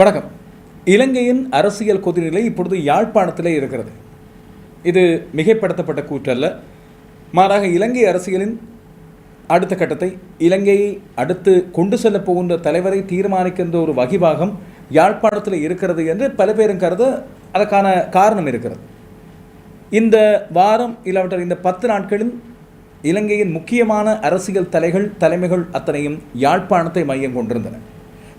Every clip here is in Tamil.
வணக்கம். இலங்கையின் அரசியல் கொதிநிலை இப்பொழுது யாழ்ப்பாணத்திலே இருக்கிறது. இது மிகைப்படுத்தப்பட்ட கூற்றல்ல. மாறாக இலங்கை அரசியலின் அடுத்த கட்டத்தை இலங்கையை அடுத்து கொண்டு செல்ல போகின்ற தலைவரை தீர்மானிக்கின்ற ஒரு வகிபாகம் யாழ்ப்பாணத்தில் இருக்கிறது என்று பல பேரும் கருத அதற்கான காரணம் இருக்கிறது. இந்த வாரம் இல்லாவிட்டால் இந்த பத்து நாட்களில் இலங்கையின் முக்கியமான அரசியல் தலைகள் தலைமைகள் அத்தனையும் யாழ்ப்பாணத்தை மையம் கொண்டிருந்தன.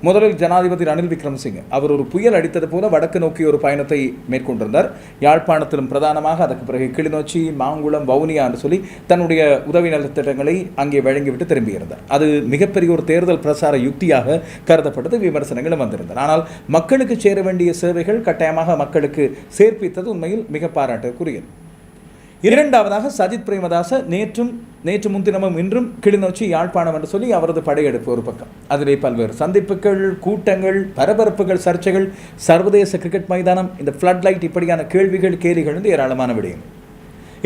முதலில் ஜனாதிபதி ரணில் விக்ரமசிங்க. அவர் ஒரு புயல் அடித்தது போல வடக்கு நோக்கி ஒரு பயணத்தை மேற்கொண்டிருந்தார். யாழ்ப்பாணத்திலும் பிரதானமாக அதற்கு பிறகு கிளிநொச்சி மாங்குளம் வவுனியா என்று சொல்லி தன்னுடைய உதவி நலத்திட்டங்களை அங்கே வழங்கிவிட்டு திரும்பியிருந்தார். அது மிகப்பெரிய ஒரு தேர்தல் பிரசார யுக்தியாக கருதப்பட்டது விமர்சனங்களும் வந்திருந்தன. ஆனால் மக்களுக்கு சேர வேண்டிய சேவைகள் கட்டாயமாக மக்களுக்கு சேர்ப்பித்தது உண்மையில் மிக பாராட்டுக்குரியது. இரண்டாவதாக சஜித் பிரேமதாச நேற்றும் நேற்று முன்தினமும் இன்றும் கிளிநொச்சி யாழ்ப்பாணம் என்று சொல்லி அவரது படையெடுப்பு ஒரு பக்கம். அதிலே பல்வேறு சந்திப்புகள் கூட்டங்கள் பரபரப்புகள் சர்ச்சைகள் சர்வதேச கிரிக்கெட் மைதானம் இந்த ஃப்ளட் லைட் இப்படியான கேள்விகள் கேலிகள் வந்து ஏராளமான விடயம்.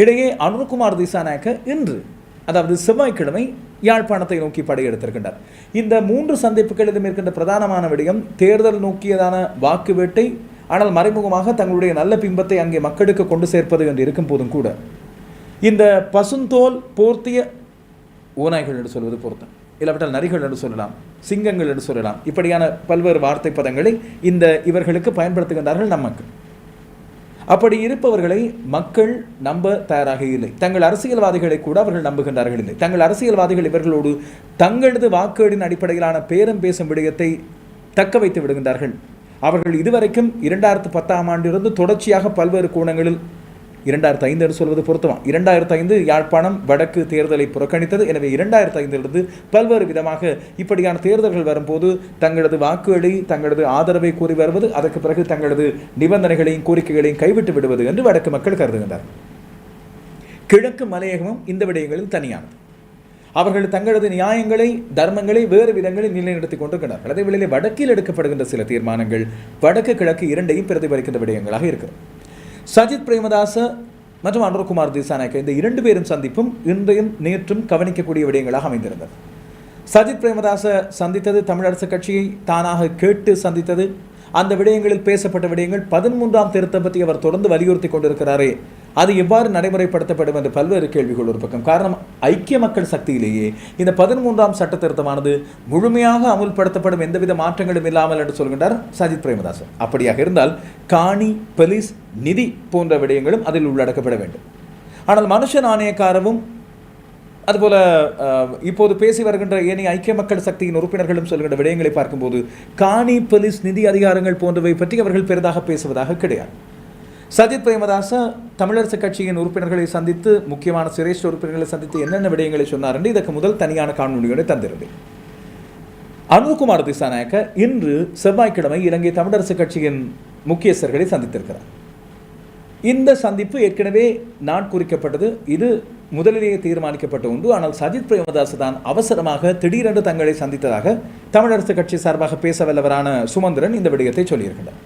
இடையே அனுர்குமார் திசாநாயக்க இன்று அதாவது செவ்வாய்க்கிழமை யாழ்ப்பாணத்தை நோக்கி படையெடுத்திருக்கின்றார். இந்த மூன்று சந்திப்புகளிலும் இருக்கின்ற பிரதானமான விடயம் தேர்தல் நோக்கியதான வாக்கு வேட்டை ஆனால் மறைமுகமாக தங்களுடைய நல்ல பிம்பத்தை அங்கே மக்களுக்கு கொண்டு சேர்ப்பது என்று இருக்கும் போதும் கூட இந்த பசுந்தோல் போர்த்திய ஓநாய்கள் என்று சொல்வது பொருத்தம். இல்லாவிட்டால் நரிகள் என்று சொல்லலாம் சிங்கங்கள் என்று சொல்லலாம். இப்படியான பல்வேறு வார்த்தை பதங்களை இந்த இவர்களுக்கு பயன்படுத்துகின்றார்கள் நமக்கு அப்படி இருப்பவர்களை மக்கள் நம்ப தயாராக இல்லை. தங்கள் அரசியல்வாதிகளை கூட அவர்கள் நம்புகின்றார்கள் இல்லை. தங்கள் அரசியல்வாதிகள் இவர்களோடு தங்களது வாக்குகளின் அடிப்படையிலான பேரம் பேசும் விடயத்தை தக்க வைத்து விடுகின்றார்கள். அவர்கள் இதுவரைக்கும் இரண்டாயிரத்து பத்தாம் ஆண்டிலிருந்து தொடர்ச்சியாக பல்வேறு கோணங்களில் இரண்டாயிரத்து ஐந்து என்று சொல்வது பொருத்தமா? இரண்டாயிரத்து ஐந்து யாழ்ப்பாணம் வடக்கு தேர்தலை புறக்கணித்தது. எனவே இரண்டாயிரத்து ஐந்திலிருந்து பல்வேறு விதமாக இப்படியான தேர்தல்கள் வரும்போது தங்களது வாக்குகளை தங்களது ஆதரவை கூறி வருவது அதற்கு பிறகு தங்களது நிபந்தனைகளையும் கோரிக்கைகளையும் கைவிட்டு விடுவது என்று வடக்கு மக்கள் கருதுகின்றனர் கிழக்கு மலையகமும் இந்த விடயங்களில் தனியானது. அவர்கள் தங்களது நியாயங்களை தர்மங்களை வேறு விதங்களில் நிலைநிறுத்திக் கொண்டிருக்கிறார்கள் அதே வேளையில் வடக்கில் எடுக்கப்படுகின்ற சில தீர்மானங்கள் வடக்கு கிழக்கு இரண்டையும் பிரதிபலிக்கின்ற விடயங்களாக இருக்கிறது. சஜித் பிரேமதாச மற்றும் அனுர்குமார் திசாநாயக்க இந்த இரண்டு பேரும் சந்திப்பும் இன்றையும் நேற்றும் கவனிக்கக்கூடிய விடயங்களாக அமைந்திருந்தது. சஜித் பிரேமதாச சந்தித்தது தமிழரசு கட்சியை தானாக கேட்டு சந்தித்தது. அந்த விடயங்களில் பேசப்பட்ட விடயங்கள் பதிமூன்றாம் திருத்தம் பற்றி அவர் தொடர்ந்து வலியுறுத்தி கொண்டிருக்கிறாரே. அது எவ்வாறு நடைமுறைப்படுத்தப்படும் என்று பல்வேறு கேள்விகள் ஒரு பக்கம். காரணம் ஐக்கிய மக்கள் சக்தியிலேயே இந்த பதிமூன்றாம் சட்ட திருத்தமானது முழுமையாக அமுல்படுத்தப்படும் எந்தவித மாற்றங்களும் இல்லாமல் என்று சொல்கின்றார் சஜித் பிரேமதாசன். அப்படியாக இருந்தால் காணி போலீஸ் நிதி போன்ற விடயங்களும் அதில் உள்ளடக்கப்பட வேண்டும். ஆனால் மனுஷ நாணயக்காரவும் அதுபோல இப்போது பேசி வருகின்ற ஏனைய ஐக்கிய மக்கள் சக்தியின் உறுப்பினர்களும் சொல்கின்ற விடயங்களை பார்க்கும்போது காணி போலீஸ் நிதி அதிகாரங்கள் போன்றவை பற்றி அவர்கள் பெரிதாக பேசுவதாக கிடையாது. சஜித் பிரேமதாச தமிழரசு கட்சியின் உறுப்பினர்களை சந்தித்து முக்கியமான சிரேஷ்ட உறுப்பினர்களை சந்தித்து என்னென்ன விடயங்களை சொன்னார் என்று இதற்கு முதல் தனியான காணொலியோடு தந்திருந்தேன். அனுகுமார் திசாநாயக்க இன்று செவ்வாய்க்கிழமை இலங்கை தமிழரசு கட்சியின் முக்கியஸ்தர்களை சந்தித்திருக்கிறார். இந்த சந்திப்பு ஏற்கனவே நான் குறிக்கப்பட்டது. இது முதலிலேயே தீர்மானிக்கப்பட்ட ஒன்று. ஆனால் சஜித் பிரேமதாஸ் தான் அவசரமாக திடீரென்று தங்களை சந்தித்ததாக தமிழரசு கட்சி சார்பாக பேச வல்லவரான சுமந்திரன் இந்த விடயத்தை சொல்லியிருக்கிறார்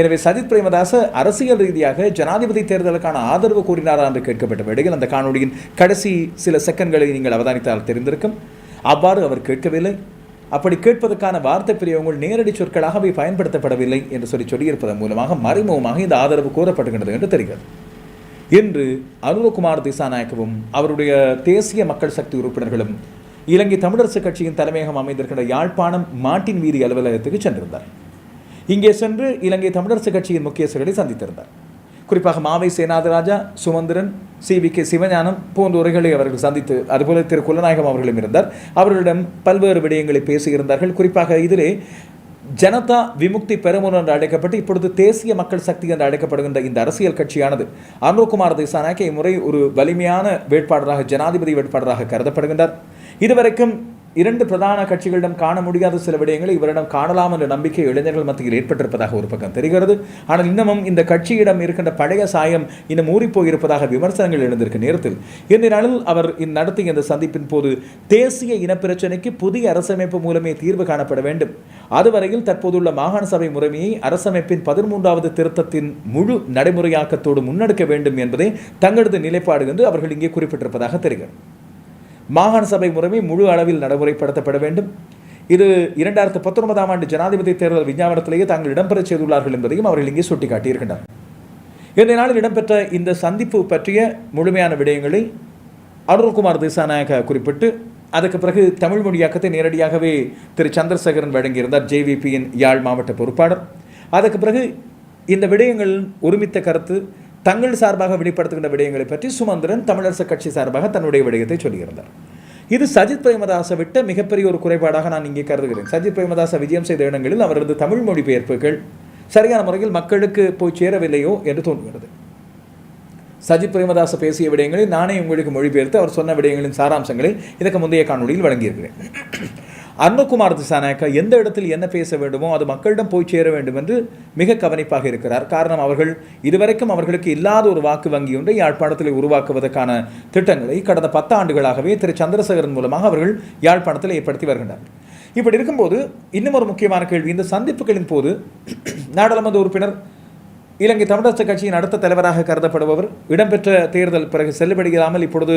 எனவே சஜித் பிரேமதாச அரசியல் ரீதியாக ஜனாதிபதி தேர்தலுக்கான ஆதரவு கூறினாரா என்று கேட்கப்பட்ட வேளையில் அந்த காணொலியின் கடைசி சில செகண்ட்களை நீங்கள் அவதானித்தால் தெரிந்திருக்கும். அவ்வாறு அவர் கேட்கவில்லை. அப்படி கேட்பதற்கான வார்த்தை பிரியவங்கள் நேரடி சொற்களாக அவை பயன்படுத்தப்படவில்லை என்று சொல்லி சொல்லியிருப்பதன் மூலமாக மறைமுகமாக இந்த ஆதரவு கோரப்படுகின்றது என்று தெரிகிறது. இன்று அருணகுமார் திசாநாயக்கவும் அவருடைய தேசிய மக்கள் சக்தி உறுப்பினர்களும் இலங்கை தமிழரசுக் கட்சியின் தலைமையகம் அமைந்திருக்கின்ற யாழ்ப்பாணம் மாட்டின் வீதி அலுவலகத்துக்கு சென்றிருந்தார் இங்கே சென்று இலங்கை தமிழரசு கட்சியின் முக்கியஸ்தர்களை சந்தித்திருந்தார். குறிப்பாக Mavai Senathirajah Sumanthiran C V K Sivagnanam போன்ற உரைகளை அவர்கள் சந்தித்து அதுபோல திரு குலநாயகம் அவர்களும் இருந்தார். அவர்களிடம் பல்வேறு விடயங்களை பேசியிருந்தார்கள். குறிப்பாக இதிலே ஜனதா விமுக்தி பெருமுன் என்று அழைக்கப்பட்டு இப்பொழுது தேசிய மக்கள் சக்தி என்று அழைக்கப்படுகின்ற இந்த அரசியல் கட்சியானது அனுகுமார் திசாநாயக்க இம்முறை ஒரு வலிமையான வேட்பாளராக ஜனாதிபதி வேட்பாளராக கருதப்படுகின்றார். இதுவரைக்கும் இரண்டு பிரதான கட்சிகளிடம் காண முடியாத சில விடயங்களை இவரிடம் காணலாம் என்ற நம்பிக்கை இளைஞர்கள் மத்தியில் ஏற்பட்டிருப்பதாக ஒரு பக்கம் தெரிகிறது. ஆனால் இன்னமும் இந்த கட்சியிடம் இருக்கின்ற பழைய சாயம் இன்னும் ஊறிப்போயிருப்பதாக விமர்சனங்கள் எழுந்திருக்க நேரத்தில். இந்த நாளில் அவர் நடத்திய இந்த சந்திப்பின் போது தேசிய இனப்பிரச்சனைக்கு புதிய அரசமைப்பு மூலமே தீர்வு காணப்பட வேண்டும். அதுவரையில் தற்போதுள்ள மாகாண சபை முறைமையை அரசமைப்பின் பதிமூன்றாவது திருத்தத்தின் முழு நடைமுறையாக்கத்தோடு முன்னெடுக்க வேண்டும் என்பதே தங்களது நிலைப்பாடு என்று அவர்கள் இங்கே குறிப்பிட்டிருப்பதாக தெரிகிறது. மாகாண சபை முறைமை முழு அளவில் நடைமுறைப்படுத்தப்பட வேண்டும். இது இரண்டாயிரத்து பத்தொன்பதாம் ஆண்டு ஜனாதிபதி தேர்தல் விஞ்ஞாபனத்திலேயே தாங்கள் இடம்பெறச் செய்துள்ளார்கள் என்பதையும் அவர்கள் இங்கே சுட்டிக்காட்டியிருக்கின்றனர். இன்றைய நாளில் இடம்பெற்ற இந்த சந்திப்பு பற்றிய முழுமையான விடயங்களை அருள்குமார் திசாநாயக குறிப்பிட்டு அதுக்கு பிறகு தமிழ் மொழியாக்கத்தை நேரடியாகவே திரு சந்திரசேகரன் வழங்கியிருந்தார் ஜேவிபியின் யாழ் மாவட்ட பொறுப்பாளர். அதுக்கு பிறகு இந்த விடயங்கள் ஒருமித்த கருத்து தங்கள் சார்பாக வெளிப்படுத்துகின்ற விடயங்களை பற்றி சுமந்திரன் தமிழரசு கட்சி சார்பாக தன்னுடைய விடயத்தை சொல்லியிருந்தார். இது சஜித் பிரேமதாசை விட்ட மிகப்பெரிய ஒரு குறைபாடாக நான் இங்கே கருதுகிறேன். சஜித் பிரேமதாச விஜயம் செய்த இடங்களில் அவரது தமிழ் மொழிபெயர்ப்புகள் சரியான முறையில் மக்களுக்கு போய் சேரவில்லையோ என்று தோன்றுகிறது. சஜித் பிரேமதாச பேசிய விடயங்களில் நானே உங்களுக்கு மொழிபெயர்த்து அவர் சொன்ன விடயங்களின் சாராம்சங்களை இதற்கு முந்தைய காணொளியில் வழங்கியிருக்கிறேன். அருணகுமார் திசாநாயக்கா எந்த இடத்தில் என்ன பேச வேண்டுமோ அது மக்களிடம் போய் சேர வேண்டும் என்று மிக கவனிப்பாக இருக்கிறார். காரணம் அவர்கள் இதுவரைக்கும் அவர்களுக்கு இல்லாத ஒரு வாக்கு வங்கி ஒன்றை யாழ்ப்பாணத்தில் உருவாக்குவதற்கான திட்டங்களை கடந்த பத்து ஆண்டுகளாகவே திரு சந்திரசேகரன் மூலமாக அவர்கள் யாழ்ப்பாணத்தில் ஏற்படுத்தி வருகின்றனர். இப்படி இருக்கும்போது இன்னும் ஒரு முக்கியமான கேள்வி. இந்த சந்திப்புகளின் போது நாடாளுமன்ற உறுப்பினர் இலங்கை தமிழரசு கட்சியின் அடுத்த தலைவராக கருதப்படுபவர் இடம்பெற்ற தேர்தல் பிறகு செல்லுபடியில்லாமல் இப்பொழுது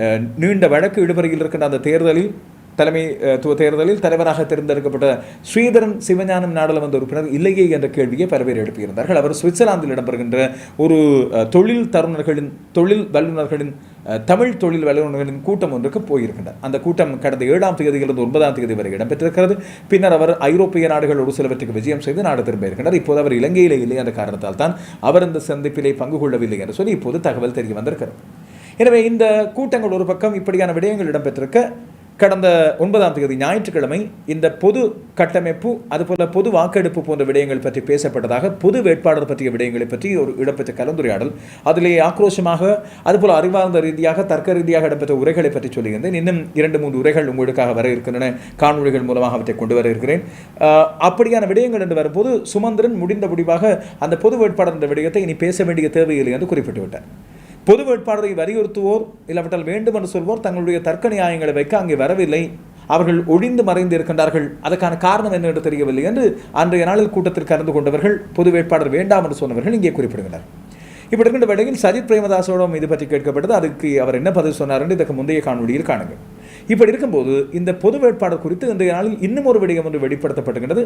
அஹ், நீண்ட வழக்கு இடுபறையில் இருக்கின்ற அந்த தேர்தலில் தலைமை துவ தேர்தலில் தலைவராக தேர்ந்தெடுக்கப்பட்ட ஸ்ரீதரன் சிவஞானம் நாடாளுமன்ற உறுப்பினர் இல்லையே என்ற கேள்வியை பல பேர் எழுப்பியிருந்தார்கள். அவர் சுவிட்சர்லாந்தில் இடம்பெறுகின்ற ஒரு தொழில் தருணர்களின் தொழில் வல்லுநர்களின் தமிழ் தொழில் வல்லுநர்களின் கூட்டம் ஒன்றுக்கு போயிருக்கின்றார். அந்த கூட்டம் கடந்த ஏழாம் தேதியிலிருந்து ஒன்பதாம் தேதி வரை இடம்பெற்றிருக்கிறது. பின்னர் அவர் ஐரோப்பிய நாடுகள் ஒரு சிலவற்றுக்கு விஜயம் செய்து நாடு திரும்பியிருக்கின்றார் இப்போது அவர் இலங்கையிலே இல்லை என்ற காரணத்தால் தான் அவர் இந்த சந்திப்பிலே பங்கு கொள்ளவில்லை என்று சொல்லி இப்போது தகவல் தெரிய வந்திருக்கிறது. எனவே இந்த கூட்டங்கள் ஒரு பக்கம் இப்படியான விடயங்கள் இடம்பெற்றிருக்க கடந்த ஒன்பதாம் தேதி ஞாயிற்றுக்கிழமை இந்த பொது கட்டமைப்பு அதுபோல பொது வாக்கெடுப்பு போன்ற விடயங்கள் பற்றி பேசப்பட்டதாக பொது வேட்பாளர் பற்றிய விடயங்களை பற்றி ஒரு இடம்பெற்ற கலந்துரையாடல். அதிலே ஆக்ரோஷமாக அதுபோல அறிவார்ந்த ரீதியாக தர்க்க ரீதியாக இடம்பெற்ற உரைகளை பற்றி சொல்லியிருந்தேன். இன்னும் இரண்டு மூன்று உரைகள் உங்களுக்காக வர இருக்கின்றன. காணொளிகள் மூலமாக அவற்றை கொண்டு வர இருக்கிறேன். அப்படியான விடயங்கள் என்று வரும்போது சுமந்திரன் முடிந்த முடிவாக அந்த பொது வேட்பாளர் என்ற விடயத்தை இனி பேச வேண்டிய தேவையில்லை என்று குறிப்பிட்டு விட்டார் பொது வேட்பாளரை வலியுறுத்துவோர் இல்லாவிட்டால் வேண்டும் என்று சொல்வோர் தங்களுடைய தர்க்க நியாயங்களை வைக்க அங்கே வரவில்லை. அவர்கள் ஒழிந்து மறைந்து இருக்கின்றார்கள் அதற்கான காரணம் என்ன என்று தெரியவில்லை என்று அன்றைய நாளில் கூட்டத்தில் கலந்து கொண்டவர்கள் பொது வேட்பாளர் வேண்டாம் என்று சொன்னவர்கள் இங்கே குறிப்பிடுகின்றனர். இப்படி இருக்கின்ற வேளையில் சஜித் பிரேமதாசோடும் இது பற்றி கேட்கப்பட்டது அதுக்கு அவர் என்ன பதில் சொன்னார் என்று இதற்கு முந்தைய காணொலியில் காணுங்கள். இப்படி இருக்கும்போது இந்த பொது வேட்பாளர் குறித்து இன்றைய நாளில் இன்னும் ஒரு விடயம் ஒன்று வெளிப்படுத்தப்படுகின்றது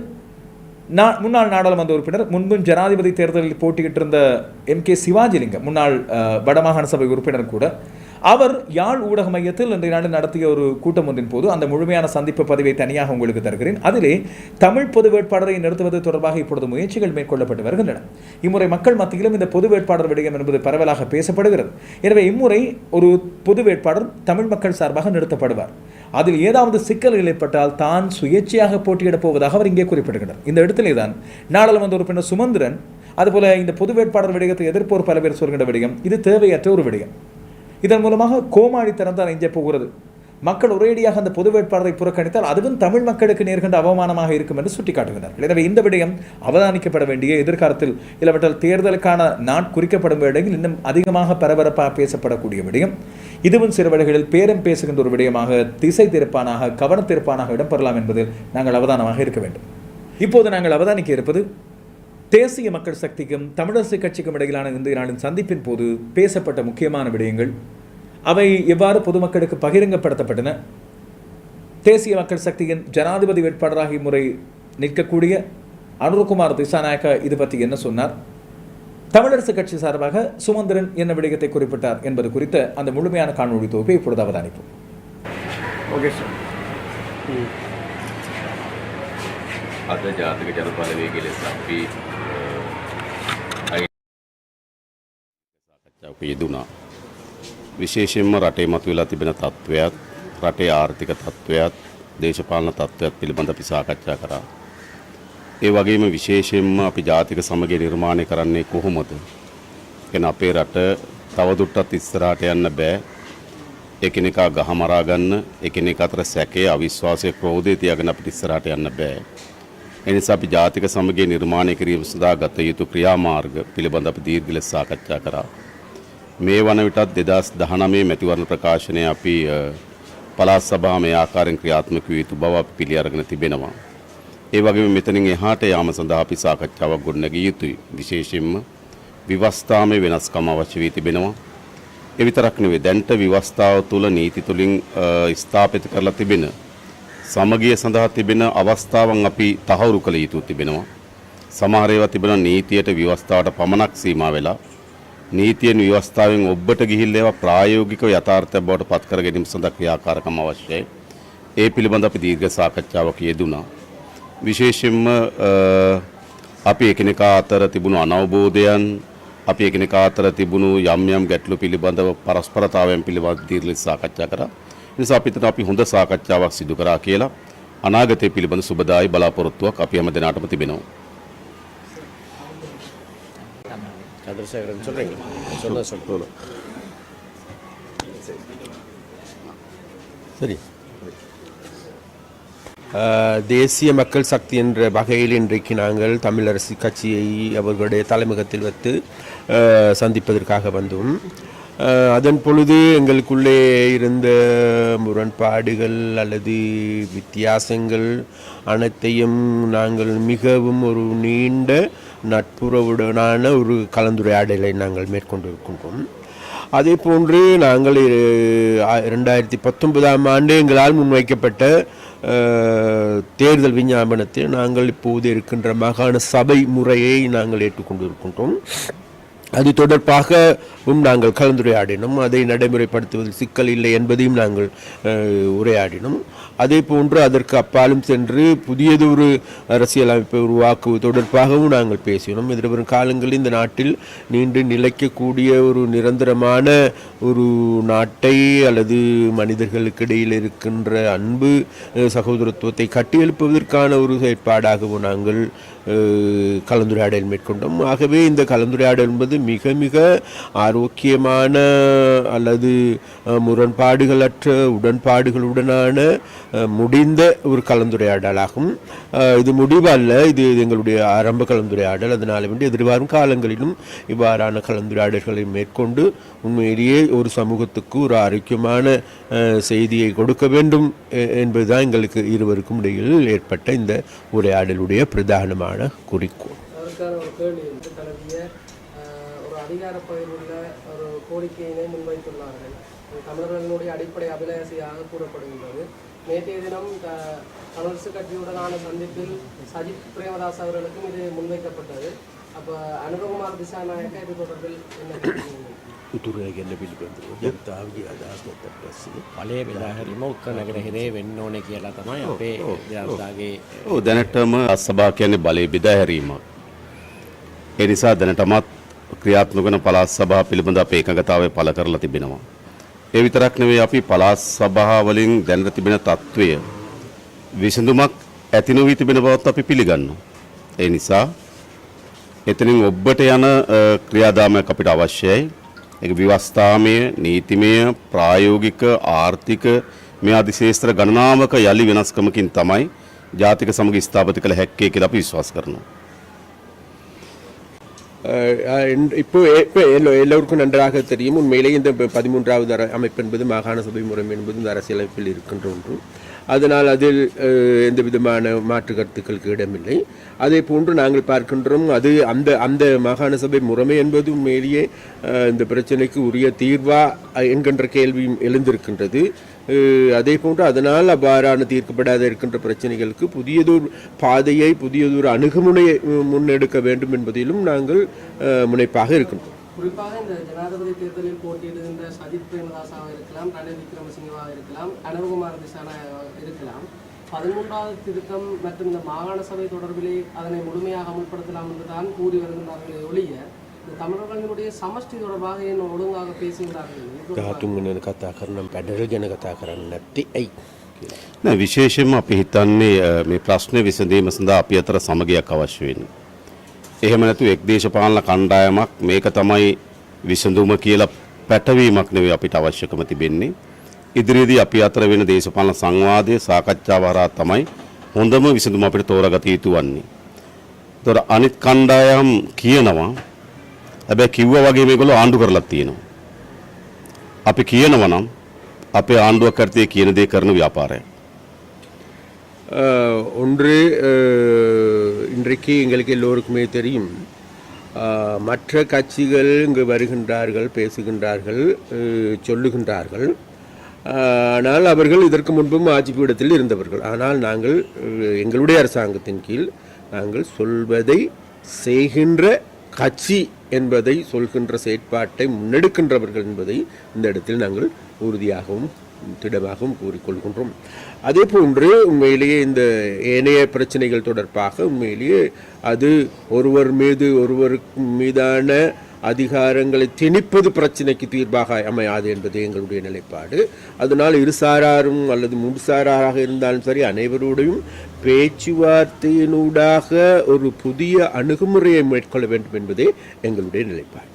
நா- முன்னாள் நாடாளுமன்ற உறுப்பினர் முன்பும் ஜனாதிபதி தேர்தலில் போட்டியிட்டு இருந்த எம் கே சிவாஜிலிங்கம் முன்னாள் வடமாகாண சபை உறுப்பினர் கூட அவர் யாழ் ஊடக மையத்தில் இன்றைய நாளில் நடத்திய ஒரு கூட்டம் ஒன்றின் போது அந்த முழுமையான சந்திப்பு பதிவை தனியாக உங்களுக்கு தருகிறேன். அதிலே தமிழ் பொது வேட்பாளரை நிறுத்துவது தொடர்பாக இப்பொழுது முயற்சிகள் மேற்கொள்ளப்பட்டு வருகின்றன. இம்முறை மக்கள் மத்தியிலும் இந்த பொது வேட்பாளர் விடயம் என்பது பரவலாக பேசப்படுகிறது. எனவே இம்முறை ஒரு பொது வேட்பாளர் தமிழ் மக்கள் சார்பாக நிறுத்தப்படுவார். அதில் ஏதாவது சிக்கல்கள் ஏற்பட்டால் தான் சுயேட்சையாக போட்டியிடப் போவதாக அவர் இங்கே குறிப்பிடுகிறார் இந்த இடத்திலே தான் நாடாளுமன்ற உறுப்பினர் சுமந்திரன் அதுபோல இந்த பொது வேட்பாளர் விடயத்தை எதிர்ப்போர் பல பேர் சொல்கின்ற விடயம் இது தேவையற்ற ஒரு விடயம். இதன் மூலமாக கோமாளித்தனம் தான் இங்கே போகிறது. மக்கள் ஒரேடியாக அந்த பொது வேட்பாளரை புறக்கணித்தால் அதுவும் தமிழ் மக்களுக்கு நேர்கின்ற அவமானமாக இருக்கும் என்று சுட்டிக்காட்டுகிறார்கள் எனவே இந்த விடயம் அவதானிக்கப்பட வேண்டிய எதிர்காலத்தில் இல்லாவிட்டால் தேர்தலுக்கான நாட் குறிக்கப்படும் வேளையில் இன்னும் அதிகமாக பரபரப்பாக பேசப்படக்கூடிய விடயம். இதுவும் சில வழிகளில் பேரம் பேசுகின்ற ஒரு விடயமாக திசை திருப்பானாக கவனத்திருப்பானாக இடம்பெறலாம் என்பதில் நாங்கள் அவதானமாக இருக்க வேண்டும். இப்போது நாங்கள் அவதானிக்க இருப்பது தேசிய மக்கள் சக்திக்கும் தமிழரசு கட்சிக்கும் இடையிலான இந்திய நாளின் சந்திப்பின் போது பேசப்பட்ட முக்கியமான விடயங்கள் அவை எவ்வாறு பொதுமக்களுக்கு பகிரங்கப்படுத்தப்பட்டன தேசிய மக்கள் சக்தியின் ஜனாதிபதி வேட்பாளராக இம்முறை நிற்கக்கூடிய அனுரகுமார் திசாநாயக்க இது பற்றி என்ன சொன்னார் தமிழரசு கட்சி சார்பாக சுமந்திரன் என்ன விடயத்தை குறிப்பிட்டார் என்பது குறித்த அந்த முழுமையான காணொளி தொகுப்பை இப்பொழுது அவதானிப்போம் ஓகே சார் අද ජාතික ජනපලවේගේ ලෙස අපි සාකච්ඡාවක යෙදුනා. විශේෂයෙන්ම රටේ මතුවෙලා තිබෙන තත්ත්වයක් රටේ ආර්ථික තත්ත්වයක් දේශපාලන තත්ත්වයක් පිළිබඳ අපි සාකච්ඡා කරා. ඒ වගේම විශේෂයෙන්ම අපි ජාතික සමගිය නිර්මාණය කරන්නේ කොහොමද? එන අපේ රට තවදුරටත් ඉස්සරහට යන්න බෑ. එකිනෙකා ගහමරා ගන්න එකිනෙක අතර සැකය අවිශ්වාසය ක්‍රෝධය තියාගෙන අපිට ඉස්සරහට යන්න බෑ. එනිසා අපි ජාතික සමගිය නිර්මාණය කිරීම සඳහා ගත යුතු ක්‍රියාමාර්ග පිළිබඳ අපි දීර්ඝ ලෙස සාකච්ඡා කරා. මේ වන විටත් දෙදස් දහනමේ මැතිවරණ ප්‍රකාශනය අපි අ, පළාත් සභා මේ ආකාරයෙන් ක්‍රියාත්මක විය යුතු බව අපි පිළි අරගෙන තිබෙනවා. ඒ වගේම මෙතනින් එහාට යාම සඳහා අපි සාකච්ඡාවක් ගොඩනැගිය යුතුයි. විශේෂයෙන්ම විවස්ථාමය වෙනස්කම් අවශ්‍ය වී තිබෙනවා. ඒ විතරක් නෙවෙයි දැන්ට විවස්ථාව තුළ නීති තුලින් අ, ස්ථාපිත කරලා තිබෙන සමගිය සඳහා තිබෙන අවස්ථාවන් අපි තහවුරු කළ යුතු තිබෙනවා. සමහර ඒවා තිබෙන නීතියට ව්‍යවස්ථාවට පමණක් සීමා වෙලා නීතියෙන් ව්‍යවස්ථාවෙන් ඔබට ගිහිල්ලා ඒවා ප්‍රායෝගිකව යථාර්ථයක් බවට පත් කර ගැනීම සඳහා ක්‍රියාකාරකම් අවශ්‍යයි. ඒ පිළිබඳ අපි දීර්ඝ සාකච්ඡාවක් යෙදුණා. විශේෂයෙන්ම අ, අපි එකිනෙකා අතර තිබුණු අනවබෝධයන් අපි එකිනෙකා අතර තිබුණු යම් යම් ගැටලු පිළිබඳව පරස්පරතාවයන් පිළිබඳව දීර්ඝ සාකච්ඡා කරා. ඒ නිසා අපි හිතනවා අපි හොඳ සාකච්ඡාවක් සිදු කරා කියලා අනාගතය පිළිබඳ සුබදායි බලාපොරොත්තුවක් අපි හැම දිනකටම තිබෙනවා. சந்திரசேகரன் சொல்றீங்களா சொல்ல சொல்ல சரி தேசிய மக்கள் சக்தி என்ற வகையில் இன்றைக்கு நாங்கள் தமிழரசு கட்சியை அவர்களுடைய தலைமுகத்தில் வைத்து அஹ், சந்திப்பதற்காக வந்தோம் அதன் பொழுது எங்களுக்குள்ளே இருந்த முரண்பாடுகள் அல்லது வித்தியாசங்கள் அனைத்தையும் நாங்கள் மிகவும் ஒரு நீண்ட நட்புறவுடனான ஒரு கலந்துரையாடலை நாங்கள் மேற்கொண்டிருக்கின்றோம். அதே போன்று நாங்கள் ரெண்டாயிரத்தி இரண்டாயிரத்தி பத்தொன்பதாம் ஆண்டு எங்களால் முன்வைக்கப்பட்ட தேர்தல் விஞ்ஞாபனத்தில் நாங்கள் இப்போது இருக்கின்ற மாகாண சபை முறையை நாங்கள் ஏற்றுக்கொண்டிருக்கின்றோம். அது தொடர்பாகவும் நாங்கள் கலந்துரையாடினோம். அதை நடைமுறைப்படுத்துவதில் சிக்கல் இல்லை என்பதையும் நாங்கள் உரையாடினோம். அதே போன்று அதற்கு அப்பாலும் சென்று புதியதொரு அரசியலமைப்பை உருவாக்குவது தொடர்பாகவும் நாங்கள் பேசினோம். எதிர்வரும் காலங்களில் இந்த நாட்டில் நீண்டு நிலைக்கக்கூடிய ஒரு நிரந்தரமான ஒரு நாட்டை அல்லது மனிதர்களுக்கு இடையில் இருக்கின்ற அன்பு சகோதரத்துவத்தை கட்டியெழுப்புவதற்கான ஒரு செயற்பாடாகவும் நாங்கள் கலந்துரையாடல் மேற்கொண்டோம். ஆகவே இந்த கலந்துரையாடல் என்பது மிக மிக ஆரோக்கியமான அல்லது முரண்பாடுகளற்ற உடன்பாடுகளுடனான முடிந்த ஒரு கலந்துரையாடலாகும். இது முடிவல்ல. இது எங்களுடைய ஆரம்ப கலந்துரையாடல். அதனால வேண்டி எதிர்வரும் காலங்களிலும் இவ்வாறான கலந்துரையாடல்களை மேற்கொண்டு உண்மையிலேயே ஒரு சமூகத்துக்கு ஒரு ஆரோக்கியமான செய்தியை கொடுக்க வேண்டும் என்பதுதான் எங்களுக்கு இருவருக்கும் இடையில் ஏற்பட்ட இந்த உரையாடலுடைய பிரதானமான குறிக்கோள். அதிகார பகிர்வுள்ள ஒரு கோரிக்கையினை முன்வைத்துள்ளார்கள். தமிழர்களுடைய அடிப்படை அபிலாஷையாக கூறப்படுகின்றது நேற்றைய தினம் த- தமிழரசு கட்சியுடனான சந்திப்பில் சஜித் பிரேமதாஸ் அவர்களுக்கும் இது முன்வைக்கப்பட்டது அப்போ அனுபகுமார் திசாநாயக்க இது தொடர்பில் என்ன கருத்து? උතුරගෙන පිළිබඳව ජනතාවගේ අදහස් නැත පස්සේ පලේ වෙලාහැරීම උක්කනගර හිරේ වෙන්න ඕන කියලා තමයි අපේ ජනතාගේ ඔව් දැනටම අස්සභා කියන්නේ බලය බෙදා හැරීමක්. ඒ නිසා දැනටමත් ක්‍රියාත්මක වන පළාත් සභා පිළිබඳ අපේ එකඟතාවය පළ කරලා තිබෙනවා. ඒ විතරක් නෙවෙයි අපි පළාත් සභා වලින් දැනට තිබෙන తත්වය විසඳුමක් ඇති නොවී තිබෙන බවත් අපි පිළිගන්නවා. ඒ නිසා එතනින් ඔබට යන අ, ක්‍රියාදාමයක් අපිට අවශ්‍යයි. ඒක ව්‍යවස්ථාමය, නීතිමය, ප්‍රායෝගික, ආර්ථික මේ ආදි ශේෂ්ත්‍ර ගණනාවක යලි වෙනස්කමකින් තමයි ජාතික සමග ස්ථාපිත කළ හැක්කේ කියලා අපි විශ්වාස කරනවා. இப்போ இப்போ எல்லோ எல்லோருக்கும் நன்றாக தெரியும். உண்மையிலேயே இந்த பதிமூன்றாவது அர- அமைப்பு என்பது மாகாண சபை முறைமை என்பது இந்த அரசியலமைப்பில் இருக்கின்ற ஒன்று. அதனால் அதில் எந்த விதமான மாற்று கருத்துக்களுக்கு இடமில்லை. அதே போன்று நாங்கள் பார்க்கின்றோம் அது அந்த அந்த மாகாண சபை முறைமை என்பது உண்மையிலேயே இந்த பிரச்சனைக்கு உரிய தீர்வா என்கின்ற கேள்வியும் எழுந்திருக்கின்றது. அதே போன்று அதனால் அவ்வாறான தீர்க்கப்படாத இருக்கின்ற பிரச்சனைகளுக்கு புதியதொரு பாதையை புதியதொரு அணுகுமுனையை முன்னெடுக்க வேண்டும் என்பதிலும் நாங்கள் முனைப்பாக இருக்கின்றோம் குறிப்பாக இந்த ஜனாதிபதி தேர்தலில் போட்டியிடுகின்ற சஜித் பிரேமதாசாக இருக்கலாம் ரணில் விக்ரமசிங்கவாக இருக்கலாம் அனவகுமார் திசானாக இருக்கலாம். பதிமூன்றாவது திருத்தம் மற்றும் இந்த மாகாண சபை தொடர்பிலே அதனை முழுமையாக அமல்படுத்தலாம் என்று தான் கூறி வருகின்றார்களே ஒழிய இந்த தமிழர்களினுடைய சமஷ்டி தொடர்பாக ஏன் ஒழுங்காக பேசுகின்றார்கள் இது தொடர்பாக ධාතුන් ගැන කතා කරන පැඩරල් ගැන කතා කරන්න නැත්තේ ඇයි කියලා. නෑ විශේෂයෙන්ම අපි හිතන්නේ අ, මේ ප්‍රශ්නය විසඳීම සඳහා අපි අතර සමගයක් අවශ්‍ය වෙන්නේ. එහෙම නැතු එක් දේශපාලන කණ්ඩායමක් මේක තමයි විසඳුම කියලා පැටවීමක් නෙවෙයි අපිට අවශ්‍යකම තිබෙන්නේ. ඉදිරියේදී අපි අතර වෙන දේශපාලන සංවාදය සාකච්ඡාව හරහා තමයි හොඳම විසඳුම අපිට තෝරාගත යුතු වන්නේ. ඒතොර අනිත් කණ්ඩායම් කියනවා හැබැයි කිව්වා වගේ මේගොල්ලෝ ආණ්ඩු කරලා තියෙනවා. අපි කියනවා නම් අපේ ආණ්ඩුවක් කරතේ කියන දේ කරන ව්‍යාපාරයක්. அஹ், ஒன்று அஹ், இன்றைக்கு எங்களுக்கு எல்லோருக்குமே தெரியும் அஹ், மற்ற கட்சிகள் இங்கு வருகின்றார்கள் பேசுகின்றார்கள் அஹ், சொல்லுகின்றார்கள் ஆனால் அவர்கள் இதற்கு முன்பும் ஆட்சி பீடத்தில் இருந்தவர்கள் ஆனால் நாங்கள் அஹ், எங்களுடைய அரசாங்கத்தின் கீழ் நாங்கள் சொல்வதை செய்கின்ற கட்சி என்பதை சொல்கின்ற செயற்பாட்டை முன்னெடுக்கின்றவர்கள் என்பதை இந்த இடத்தில் நாங்கள் உறுதியாகவும் திடமாகவும் கூறிக்கொள்கின்றோம். அதே போன்று உண்மையிலேயே இந்த ஏனைய பிரச்சனைகள் தொடர்பாக உண்மையிலேயே அது ஒருவர் மீது ஒருவருக்கு மீதான அதிகாரங்களை திணிப்பது பிரச்சனைக்கு தீர்வாக அமையாது என்பது எங்களுடைய நிலைப்பாடு. அதனால் இருசாராரும் அல்லது முன்சாராராக இருந்தாலும் சரி அனைவரோடையும் பேச்சுவார்த்தையினூடாக ஒரு புதிய அணுகுமுறையை மேற்கொள்ள வேண்டும் என்பதே எங்களுடைய நிலைப்பாடு.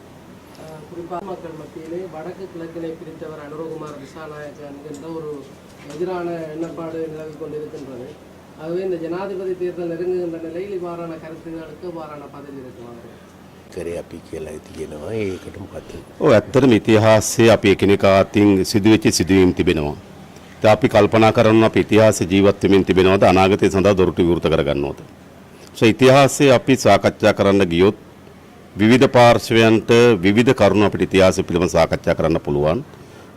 குறிப்பாக மக்கள் மத்தியிலே வடக்கு கிழக்கினை பிரித்தவர் அனுரகுமார் திசாநாயக்க என்கின்ற ஒரு எதிரான எண்ணப்பாடு நிலவி கொண்டிருக்கின்றது. ஆகவே இந்த ஜனாதிபதி தேர்தல் நெருங்குகின்ற நிலையில் இவ்வாறான கருத்துகளுக்கு இவ்வாறான பதில் இருக்குமாறு. කරේ අපි කියලා තියෙනවා ඒකට මොකද ඔව් ඇත්තටම ඉතිහාසයේ අපි එකිනෙකා අතින් සිදුවෙච්ච සිදුවීම් තිබෙනවා. ඉතින් අපි කල්පනා කරනවා අපි ඉතිහාසයේ ජීවත් වෙමින් තිබෙනවද අනාගතය සඳහා දොරටු විවෘත කරගන්නවද? so ඉතිහාසයේ අපි සාකච්ඡා කරන්න ගියොත් විවිධ පාර්ශවයන්ට විවිධ කරුණු අපිට ඉතිහාසය පිළිබඳව සාකච්ඡා කරන්න පුළුවන්.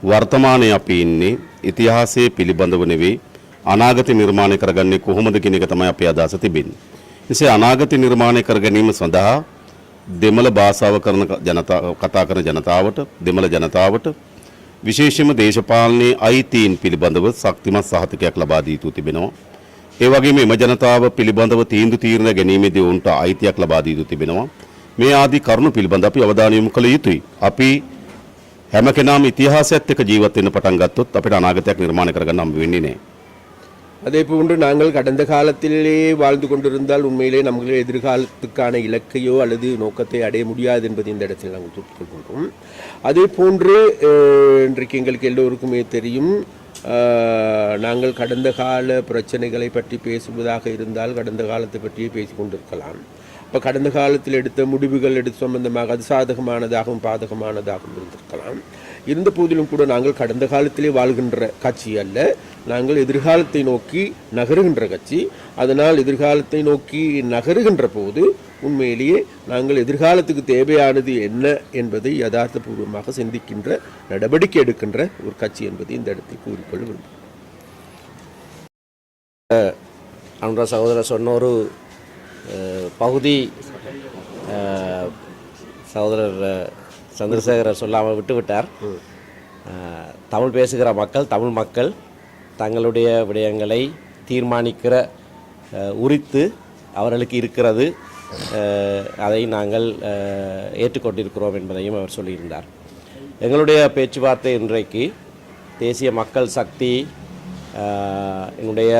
වර්තමානයේ අපි ඉන්නේ ඉතිහාසයේ පිළිබඳව නෙවෙයි අනාගතය නිර්මාණය කරගන්නේ කොහොමද කියන එක තමයි අපේ අදහස තිබෙන්නේ. එසේ අනාගතය නිර්මාණය කර ගැනීම සඳහා දෙමළ භාෂාව කරන ජනතාව කතා කරන ජනතාවට දෙමළ ජනතාවට විශේෂයෙන්ම දේශපාලනයේ අයිතීන් පිළිබඳව ශක්තිමත් සහතිකයක් ලබා දී යුතු තිබෙනවා. ඒ වගේම එම ජනතාව පිළිබඳව තීන්දුව తీරන ගැනීමේදී ඔවුන්ට අයිතියක් ලබා දී යුතු තිබෙනවා. මේ ආදී කරුණු පිළිබඳ අපි අවධානය යොමු කළ යුතුයි. අපි හැම කෙනාම ඉතිහාසයත් එක්ක ජීවත් වෙන්න පටන් ගත්තොත් අපිට අනාගතයක් නිර්මාණය කරගන්න හම්බ වෙන්නේ නැහැ. அதே போன்று நாங்கள் கடந்த காலத்திலே வாழ்ந்து கொண்டிருந்தால் உண்மையிலே நமக்கு எதிர்காலத்துக்கான இலக்கையோ அல்லது நோக்கத்தை அடைய முடியாது என்பதை இந்த இடத்தில் நாங்கள் சுட்டிக்கொள்கின்றோம் அதே போன்று இன்றைக்கு எங்களுக்கு எல்லோருக்குமே தெரியும் நாங்கள் கடந்த கால பிரச்சனைகளை பற்றி பேசுவதாக இருந்தால் கடந்த காலத்தை பற்றியே பேசிக்கொண்டிருக்கலாம் இப்போ கடந்த காலத்தில் எடுத்த முடிவுகள் எடுத்து சம்பந்தமாக அது சாதகமானதாகவும் பாதகமானதாகவும் இருந்திருக்கலாம். இருந்த போதிலும் கூட நாங்கள் கடந்த காலத்திலே வாழ்கின்ற கட்சி அல்ல. நாங்கள் எதிர்காலத்தை நோக்கி நகருகின்ற கட்சி. அதனால் எதிர்காலத்தை நோக்கி நகருகின்ற போது உண்மையிலேயே நாங்கள் எதிர்காலத்துக்கு தேவையானது என்ன என்பதை யதார்த்தபூர்வமாக சிந்திக்கின்ற நடவடிக்கை எடுக்கின்ற ஒரு கட்சி என்பதை இந்த இடத்தில் கூறிக்கொள்ள விரும்புகிறேன் அனுரா சகோதரர் சொன்ன ஒரு பகுதி சகோதரர் சந்திரசேகரர் சொல்லாமல் விட்டு விட்டார் அஹ், தமிழ் பேசுகிற மக்கள் தமிழ் மக்கள் தங்களுடைய விடயங்களை தீர்மானிக்கிற உரித்து அவர்களுக்கு இருக்கிறது. அதை நாங்கள் ஏற்றுக்கொண்டிருக்கிறோம் என்பதையும் அவர் சொல்லியிருந்தார். எங்களுடைய பேச்சுவார்த்தை இன்றைக்கு தேசிய மக்கள் சக்தி என்னுடைய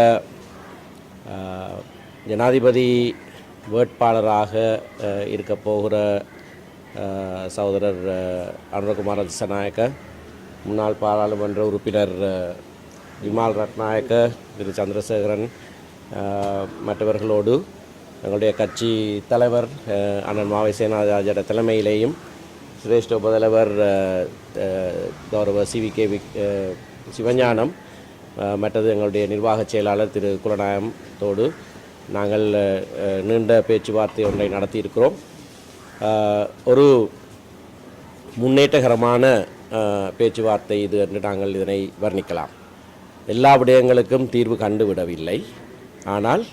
ஜனாதிபதி வேட்பாளராக இருக்க போகிற சகோதரர் அனுரகுமார் அனுரகுமார திசநாயக்க முன்னாள் பாராளுமன்ற உறுப்பினர் அஹ், விமால் திரு. சந்திரசேகரன் மற்றவர்களோடு எங்களுடைய கட்சி தலைவர் அண்ணன் மாவை சேனாராஜோட தலைமையிலேயும் சிரேஷ்ட உபதலைவர் கௌரவ C V K V Sivagnanam மற்றது எங்களுடைய நிர்வாக செயலாளர் திரு. குலநாயகத்தோடு நாங்கள் நீண்ட பேச்சுவார்த்தை ஒன்றை நடத்தியிருக்கிறோம். ஒரு முன்னேற்றகரமான பேச்சுவார்த்தை இது என்று நாங்கள் இதனை வர்ணிக்கலாம். எல்லா விடயங்களுக்கும் தீர்வு கண்டுவிடவில்லை. ஆனால்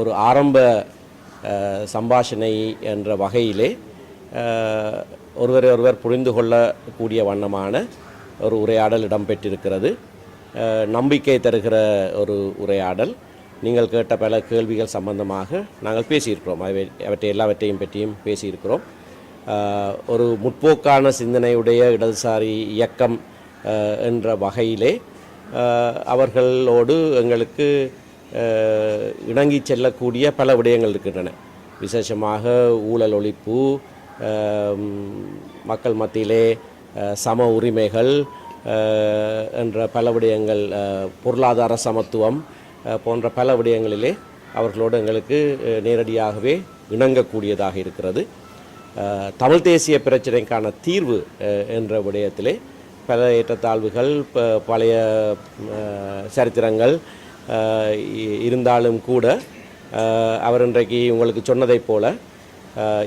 ஒரு ஆரம்ப சம்பாஷணை என்ற வகையிலே ஒருவரை ஒருவர் புரிந்து கொள்ளக்கூடிய வண்ணமான ஒரு உரையாடல் இடம்பெற்றிருக்கிறது. நம்பிக்கை தருகிற ஒரு உரையாடல். நீங்கள் கேட்ட பல கேள்விகள் சம்பந்தமாக நாங்கள் பேசியிருக்கிறோம். அவை அவற்றை எல்லாவற்றையும் பற்றியும் பேசியிருக்கிறோம். ஒரு முற்போக்கான சிந்தனையுடைய இடதுசாரி இயக்கம் என்ற வகையிலே அவர்களோடு எங்களுக்கு இணங்கி செல்லக்கூடிய பல விடயங்கள் இருக்கின்றன. விசேஷமாக ஊழல் ஒழிப்பு மக்கள் மத்தியிலே சம உரிமைகள் என்ற பல விடயங்கள் பொருளாதார சமத்துவம் போன்ற பல விடயங்களிலே அவர்களோடு எங்களுக்கு நேரடியாகவே இணங்கக்கூடியதாக இருக்கிறது. தமிழ் தேசிய பிரச்சனைக்கான தீர்வு என்ற விடயத்திலே பல ஏற்றத்தாழ்வுகள் ப- பழைய சரித்திரங்கள் இருந்தாலும் கூட அவர் இன்றைக்கு உங்களுக்கு சொன்னதைப் போல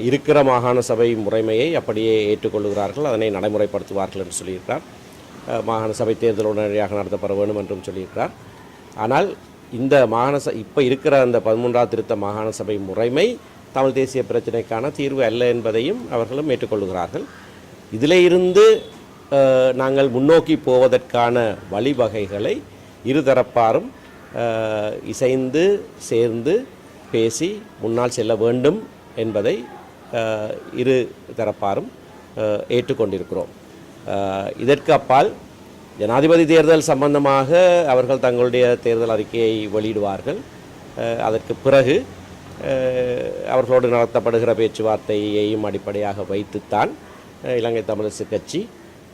இருக்கிற மாகாண சபை முறைமையை அப்படியே ஏற்றுக்கொள்கிறார்கள் அதனை நடைமுறைப்படுத்துவார்கள் என்று சொல்லியிருக்கிறார். மாகாண சபை தேர்தல் உடனடியாக நடத்தப்பட வேண்டும் என்றும் சொல்லியிருக்கிறார். ஆனால் இந்த மாகாண ச இப்போ இருக்கிற அந்த பதிமூன்றாவது திருத்த மாகாண சபை முறைமை தமிழ் தேசிய பிரச்சினைக்கான தீர்வு அல்ல என்பதையும் அவர்களும் ஏற்றுக்கொள்கிறார்கள். இதிலே இருந்து நாங்கள் முன்னோக்கி போவதற்கான வழிவகைகளை இருதரப்பாரும் இசைந்து சேர்ந்து பேசி முன்னால் செல்ல வேண்டும் என்பதை இரு தரப்பாரும் ஏற்றுக்கொண்டிருக்கிறோம். இதற்கு அப்பால் ஜனாதிபதி தேர்தல் சம்பந்தமாக அவர்கள் தங்களுடைய தேர்தல் அறிக்கையை வெளியிடுவார்கள். அதற்கு பிறகு அவர்களோடு நடத்தப்படுகிற பேச்சுவார்த்தையையும் அடிப்படையாக வைத்துத்தான் இலங்கை தமிழரசு கட்சி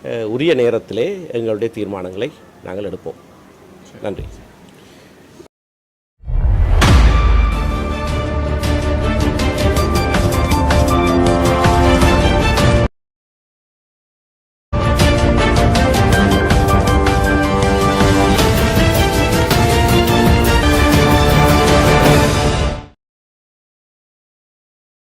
உரிய நேரத்திலே எங்களுடைய தீர்மானங்களை நாங்கள் எடுப்போம். நன்றி.